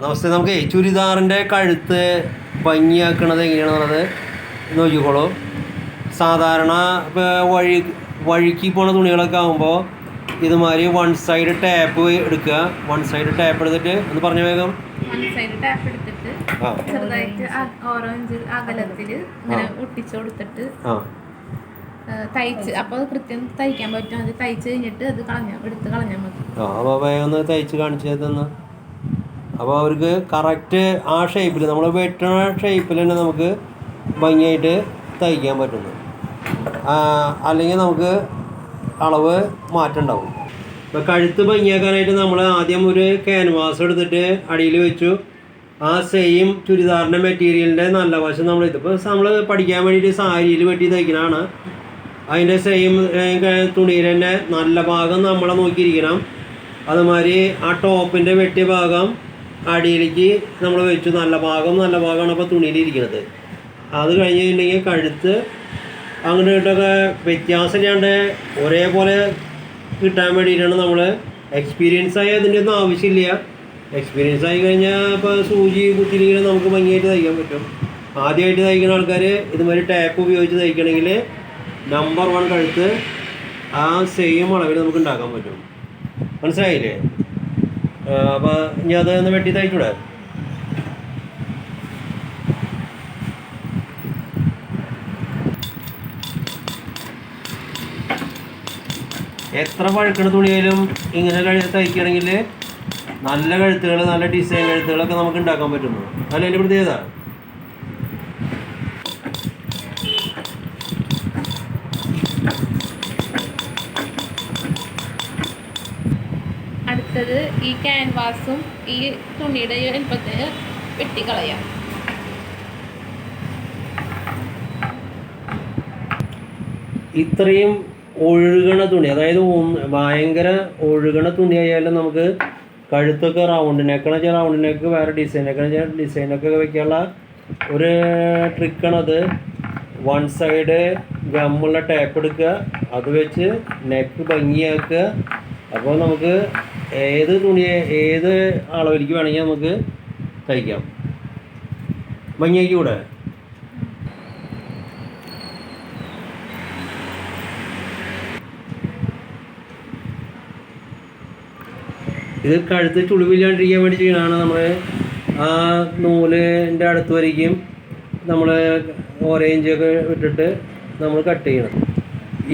നമസ്തേ നമുക്ക് ചുരിദാറിന്റെ കഴുത്ത് ഭംഗിയാക്കണത് എങ്ങനെയാണെന്നുള്ളത് നോക്കിക്കോളൂ. സാധാരണ ഇപ്പോൾ വഴി വഴിക്ക് പോണ തുണികളൊക്കെ ആകുമ്പോൾ ഇതുമാതിരി വൺ സൈഡ് ടാപ്പ് എടുക്കുക. വൺ സൈഡ് ടാപ്പ് എടുത്തിട്ട് ഒന്ന് പറഞ്ഞ വേഗം. തയ്ച്ച്. അപ്പോൾ കൃത്യം തയ്ക്കാൻ പറ്റും. അത് തയ്ച്ച് കഴിഞ്ഞിട്ട് അത് കളഞ്ഞാൽ എടുത്ത് കളഞ്ഞാൽ മതി. ആ അപ്പോൾ ഒന്ന് തയ്ച്ച് അപ്പോൾ അവർക്ക് കറക്റ്റ് ആ ഷേപ്പിൽ നമ്മൾ വെട്ടണ ഷേപ്പിൽ തന്നെ നമുക്ക് ഭംഗിയായിട്ട് തയ്ക്കാൻ പറ്റുന്നു. അല്ലെങ്കിൽ നമുക്ക് അളവ് മാറ്റണ്ടാവും ഇപ്പോൾ കഴുത്ത് ഭംഗിയാക്കാനായിട്ട് നമ്മൾ ആദ്യം ഒരു ക്യാൻവാസ് എടുത്തിട്ട് അടിയിൽ വെച്ചു. ആ സെയിം ചുരിദാറിന്റെ മെറ്റീരിയലിന്റെ നല്ല വശം നമ്മൾ ഇതിപ്പോൾ നമ്മൾ പഠിക്കാൻ വേണ്ടിയിട്ട് സാരിയിൽ വെട്ടി തയ്ക്കണതാണ്. അതിന്റെ സെയിം തുണിയിൽ തന്നെ നല്ല ഭാഗം നമ്മളെ നോക്കിയിരിക്കണം. അതുമാതിരി ആ ടോപ്പിന്റെ വെട്ടിയ ഭാഗം അടിയിലേക്ക് നമ്മൾ വെച്ചു. നല്ല ഭാഗം നല്ല ഭാഗമാണ് അപ്പോൾ തുണിയിലിരിക്കുന്നത് അത് കഴിഞ്ഞ് കഴിഞ്ഞിട്ടുണ്ടെങ്കിൽ കഴുത്ത് അങ്ങോട്ട് ഇങ്ങോട്ടൊക്കെ വ്യത്യാസമില്ലാണ്ട് ഒരേപോലെ കിട്ടാൻ വേണ്ടിയിട്ടാണ് നമ്മൾ എക്സ്പീരിയൻസ് ആയ അതിന്റെ ഒന്നും ആവശ്യമില്ല. എക്സ്പീരിയൻസ് ആയി കഴിഞ്ഞാൽ ഇപ്പോൾ സൂചി കുത്തിരിക്കണം നമുക്ക് ഭംഗിയായിട്ട് തയ്ക്കാൻ പറ്റും. ആദ്യമായിട്ട് തയ്ക്കുന്ന ആൾക്കാർ ഇതുമാതിരി ടാപ്പ് ഉപയോഗിച്ച് തയ്ക്കണമെങ്കിൽ നമ്പർ വൺ കഴുത്ത് ആ സെയിം അളവിൽ നമുക്ക് ഉണ്ടാക്കാൻ പറ്റും. മനസ്സിലായില്ലേ? അപ്പോൾ ഇനി അത് ഒന്ന് വെട്ടി തയ്ക്കൂടെ എത്ര പഴുക്കണ തുണിയായാലും ഇങ്ങനെ കഴുത്ത് തയ്ക്കുകയാണെങ്കിൽ നല്ല കഴുത്തുകൾ നല്ല ഡിസൈൻ കഴുത്തുകളൊക്കെ നമുക്ക് ഉണ്ടാക്കാൻ പറ്റുന്നു. അല്ല അതിന്റെ പ്രത്യേകത ഈ ക്യാൻവാസും ഈ തുണിയുടെ എൽപ്പത്തിന് വെട്ടിക്കളയാം. ഇത്രയും ഒഴുകണ തുണി അതായത് ഭയങ്കര ഒഴുകണ തുണി ആയാലും നമുക്ക് കഴുത്തൊക്കെ റൗണ്ട് നെക്കണ വെച്ചാൽ റൗണ്ടിനൊക്കെ വേറെ ഡിസൈൻ നെക്കണ വെച്ചാൽ ഡിസൈനൊക്കെ വെക്കാനുള്ള ഒരു ട്രിക്കാണത് വൺ സൈഡ് ഗമ്മുള്ള ടേപ്പ് എടുക്കുക അത് വെച്ച് നെക്ക് ഭംഗിയാക്കുക. അപ്പോൾ നമുക്ക് ഏത് തുണി ഏത് അളവിലേക്ക് വേണമെങ്കിൽ നമുക്ക് തയ്ക്കാം. ഭംഗിയാക്കി കൂടെ ഇത് കഴുത്ത് ചുളിവില്ലാണ്ടിരിക്കാൻ വേണ്ടി ചെയ്യണതാണ് നമ്മൾ ആ നൂലിന്റെ അടുത്ത് വരയ്ക്കും നമ്മൾ ഓറേഞ്ചൊക്കെ ഇട്ടിട്ട് നമ്മൾ കട്ട് ചെയ്യണം.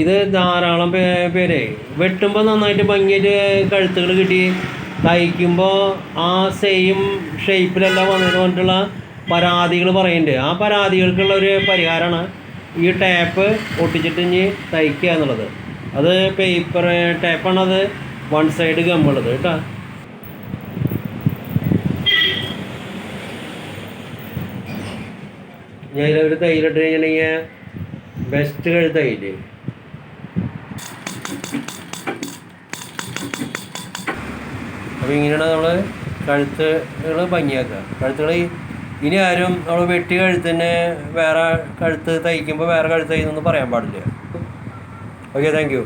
ഇത് ധാരാളം പേ പേരെ. വെട്ടുമ്പോൾ നന്നായിട്ട് ഭംഗിയായിട്ട് കഴുത്തുകൾ കിട്ടി. തയ്ക്കുമ്പോൾ ആ സെയിം ഷേപ്പിലല്ല വന്നതിന് പറഞ്ഞിട്ടുള്ള പരാതികൾ പറയുന്നുണ്ട് ആ പരാതികൾക്കുള്ള ഒരു പരിഹാരമാണ് ഈ ടാപ്പ് ഒട്ടിച്ചിട്ട് ഇനി തയ്ക്കുക എന്നുള്ളത്. അത് പേപ്പർ ടാപ്പാണത് വൺ സൈഡ് ഗമ്മുള്ളത് കേട്ടോ. ഞാൻ ഇതിലൊരു തൈലിട്ട് കഴിഞ്ഞിട്ടുണ്ടെങ്കിൽ ബെസ്റ്റ് കഴുത്തയില്ലേ? അപ്പോൾ ഇങ്ങനെയാണ് നമ്മൾ കഴുത്തുകൾ ഭംഗിയാക്കുക. കഴുത്തുകൾ ഇനി ആരും നമ്മൾ വെട്ടി കഴുത്തിനെ വേറെ കഴുത്ത് തയ്ക്കുമ്പോൾ വേറെ കഴുത്ത് തയ്ക്കുന്നൊന്നും പറയാൻ പാടില്ല. Okay thank you